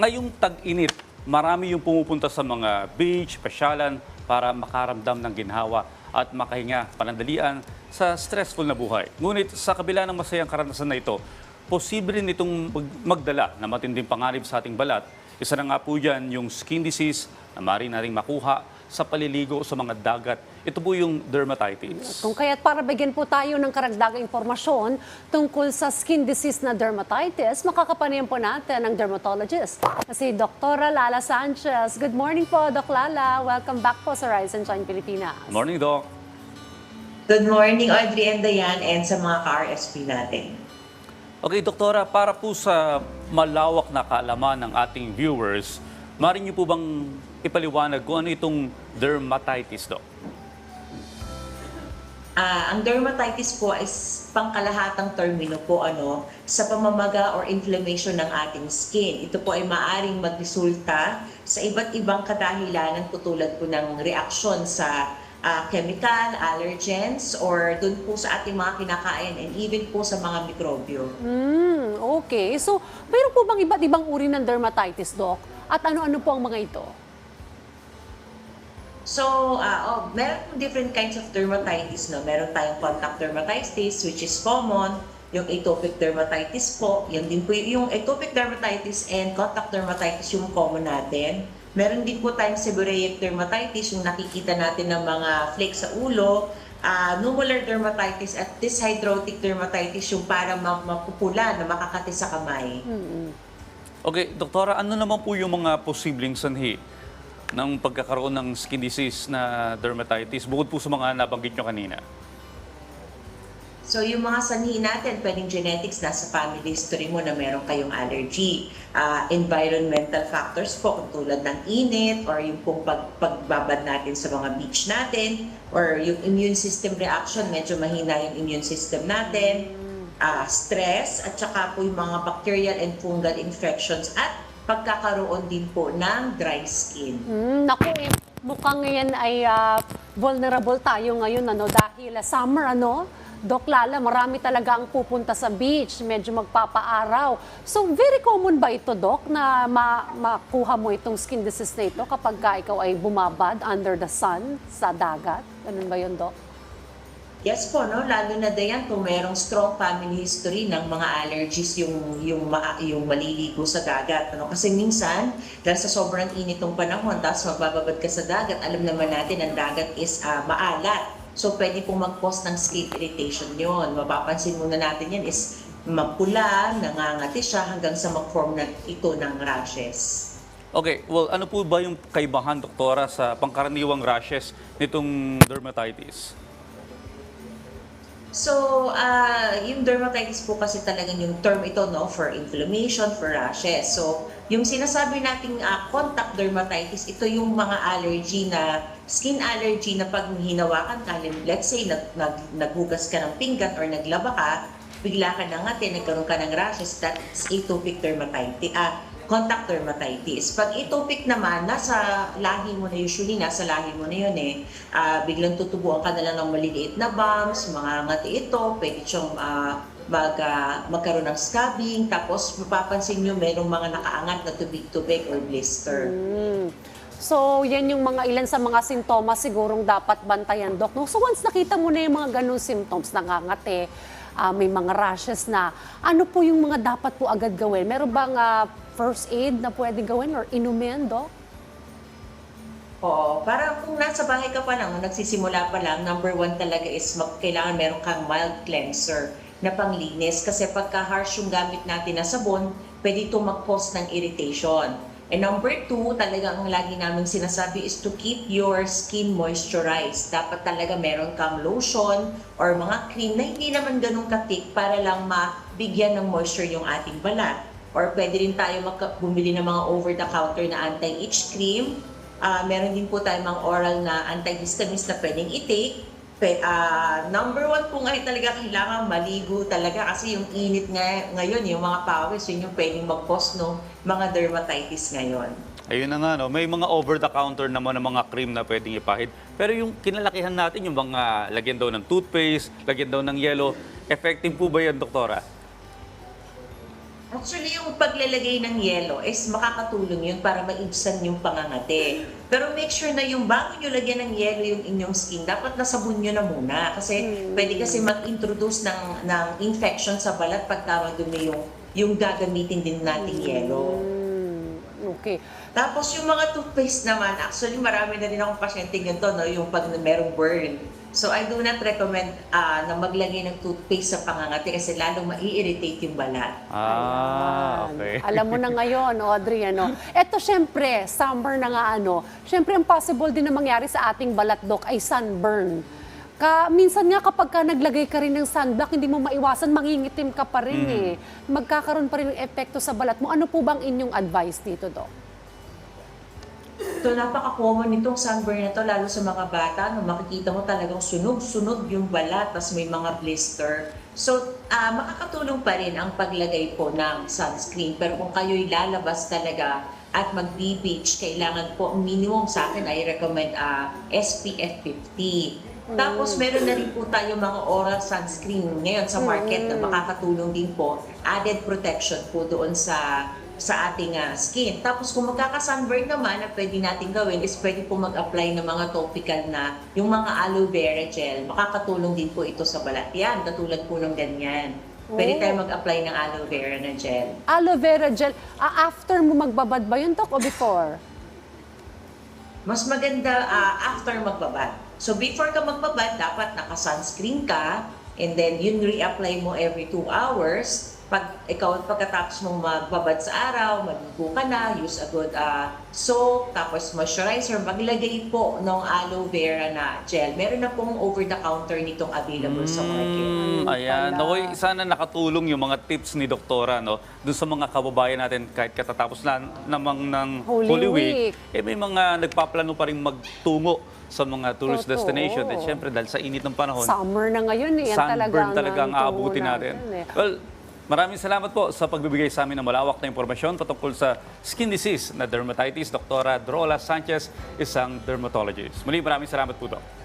Ngayong tag-init, marami yung pumupunta sa mga beach, pasyalan para makaramdam ng ginhawa at makahinga panandalian sa stressful na buhay. Ngunit sa kabila ng masayang karanasan na ito, posible nitong mag- magdala na matinding panganib sa ating balat. Isa na nga po dyan yung skin disease na maaari nating makuha sa paliligo sa mga dagat. Ito po yung dermatitis. Kung kaya't para bigyan po tayo ng karagdagang impormasyon tungkol sa skin disease na dermatitis, makakapanayan po natin ang dermatologist. Kasi Dr. Lala Sanchez. Good morning po, Doc Lala. Welcome back po sa Rise and Shine Pilipinas. Morning, Doc. Good morning, Audrey and Diane, and sa mga ka-RSP natin. Okay, Doktora, para po sa malawak na kaalaman ng ating viewers, maaari niyo po bang ipaliwanag kung ano itong dermatitis, Doc? Ah, ang dermatitis po is pangkalahatang termino po ano sa pamamaga or inflammation ng ating skin. Ito po ay maaring magresulta sa iba't ibang kadahilanan tutulad po ng reaksyon sa ah, chemical, allergens, or dun po sa ating mga kinakain and even po sa mga mikrobyo. Hmm, okay. So, mayroon po bang iba't ibang uri ng dermatitis, Doc? At ano-ano po ang mga ito? So, ah, oh, meron po different kinds of dermatitis, no? Meron tayong contact dermatitis, which is common. Yung atopic dermatitis po, yun din po yung atopic dermatitis and contact dermatitis yung common natin. Meron din po tayong seborrheic dermatitis, yung nakikita natin ng mga flakes sa ulo. Ah, nummular dermatitis at dyshydrotic dermatitis, yung parang ma- mapupula na makakati sa kamay. Okay, Doktora, ano naman po yung mga posibleng sanhi ng pagkakaroon ng skin disease na dermatitis bukod po sa mga nabanggit nyo kanina? So yung mga sanhi natin, pwedeng genetics, nasa family history mo na meron kayong allergy. Ah, environmental factors po, tulad ng init, or yung pong pag, pagbabad natin sa mga beach natin, or yung immune system reaction, medyo mahina yung immune system natin, Ah, stress, at saka po yung mga bacterial and fungal infections, at pagkakaroon din po ng dry skin. Hmm, naku, eh, mukhang ngayon ay ah, vulnerable tayo ngayon ano dahil ah, summer ano. Doc Lala, marami talaga ang pupunta sa beach, medyo magpapaaraw. So, very common ba ito, Doc, na ma- makuha mo itong skin disease na ito kapag ka ikaw ay bumabad under the sun sa dagat? Ganun ba yun, Doc? Yes po, no? Lalo na dayan kung merong strong family history ng mga allergies yung yung ma- yung maliligo sa dagat, ano? Kasi minsan, dahil sa sobrang init ng panahon, tapos magbababad ka sa dagat, alam naman natin ang dagat is ah, maalat. So pwede pong mag-cause ng skin irritation yon. Mapapansin muna natin yan is mapula, nangangati siya hanggang sa mag-form na ito ng rashes. Okay, well, ano po ba yung kaibahan, Doktora, sa pangkaraniwang rashes nitong dermatitis? So, ah yung dermatitis po kasi talagang yung term ito, no, for inflammation, for rashes. So, yung sinasabi nating ah, contact dermatitis, ito yung mga allergy na, skin allergy na pag hinawakan ka, let's say, nag, nag, naghugas ka ng pinggan or naglaba ka, bigla ka nangati, nagkaroon ka ng rashes, that's atopic dermatitis. Ah, contact dermatitis. Pag atopic naman, nasa lahi mo na usually, nasa lahi mo na yun eh. Ah, biglang tutubuan ka na lang ng maliliit na bumps, mga ngati ito, pwede siyang ah, mag, ah, magkaroon ng scabbing, tapos mapapansin nyo merong mga nakaangat na tubig-tubig or blister. Hmm. So, yan yung mga ilan sa mga sintomas sigurong dapat bantayan, Doc. No? So, once nakita mo na yung mga ganun symptoms, nangangate, ah, may mga rashes na, ano po yung mga dapat po agad gawin? Meron bang ah, first aid na pwede gawin or inumin, Doc? Oo, para kung nasa bahay ka pa lang, nagsisimula pa lang, number one talaga is mag, kailangan meron kang mild cleanser na panglinis. Kasi pagka harsh yung gamit natin na sabon, pwede ito mag-cause ng irritation. And number two, talaga ang lagi namin sinasabi is to keep your skin moisturized. Dapat talaga meron kang lotion or mga cream na hindi naman ganun katik para lang mabigyan ng moisture yung ating balat. Or pwede rin tayo bumili ng mga over-the-counter na anti-itch cream Ah, meron din po tayong mga oral na antihistamines na pwedeng i-take. Ah, number one po ngayon talaga kailangan maligo talaga kasi yung init nga, ngayon, yung mga pawis, yun yung pwedeng mag-cause ng mga dermatitis ngayon. Ayun na nga, no? may mga over-the-counter naman ng mga cream na pwedeng ipahid. Pero yung kinalakihan natin, yung mga lagyan daw ng toothpaste, lagyan daw ng yellow, effective po ba yan, Doktora? Actually, yung paglalagay ng yelo is makakatulong yun para maibsan yung pangangati. Pero make sure na yung bago nyo lagyan ng yelo yung inyong skin, dapat nasabon nyo na muna. Kasi pwede kasi mag-introduce ng, ng infection sa balat pagka madumi yung, yung gagamitin din nating yelo. Hmm, okay. Tapos yung mga toothpaste naman, actually marami na rin akong pasyente ganito, no, yung pag merong burn. So I do not recommend ah, na maglagay ng toothpaste sa pangangati kasi lalong mai-irritate yung balat. Ah, Ayan. okay. Alam mo na ngayon, Audrey, ano. Ito, syempre, summer na nga, ano. Syempre, ang possible din na mangyari sa ating balat, Dok, ay sunburn. Ka, minsan nga kapag ka naglagay ka rin ng sunblock, hindi mo maiwasan, mangingitim ka pa rin eh. Magkakaroon pa rin ng epekto sa balat mo. Ano po bang inyong advice dito, Dok? So, napaka-common nitong sunburn na to, lalo sa mga bata, no, makikita mo talagang sunog-sunog yung balat, tas may mga blister. So, ah, makakatulong pa rin ang paglagay po ng sunscreen. Pero kung kayo'y lalabas talaga at mag-beach, kailangan po, minimum sa akin, I recommend ah, SPF 50. Tapos meron na rin po tayo mga oral sunscreen ngayon sa market na makakatulong din po. Added protection po doon sa sa ating ah, skin. Tapos kung magkaka-sunburn naman, na pwede natin gawin is pwede po mag-apply ng mga topical na yung mga aloe vera gel. Makakatulong din po ito sa balat. Yan, katulad po ng ganyan. Pwede Oh. tayo mag-apply ng aloe vera na gel. Aloe vera gel, ah, after mo magbabad ba yun, Dok, o before? Mas maganda ah, after magbabad. So before ka magbabad, dapat naka-sunscreen ka and then yun re-apply mo every 2 hours. Pag ikaw pagkatapos mong magbabad sa araw, maligo ka na, use a good ah, soap, tapos moisturizer, maglagay po ng aloe vera na gel. Meron na pong over-the-counter nitong available sa market. Mm, ayan. pala. Nakoy, sana nakatulong yung mga tips ni Doktora no, dun sa mga kababayan natin kahit katatapos na namang ng Holy Holy, Week. Week. Eh may mga nagpaplano pa rin magtungo sa mga tourist Totoo. destination. At syempre dahil sa init ng panahon, Summer na ngayon eh. Yan talaga sunburn ang talaga ang tungo aabutin natin. eh. Well, maraming salamat po sa pagbibigay sa amin ng malawak na impormasyon patungkol sa skin disease na dermatitis. Dr. Drola Sanchez, isang dermatologist. Muli maraming salamat po, Doc.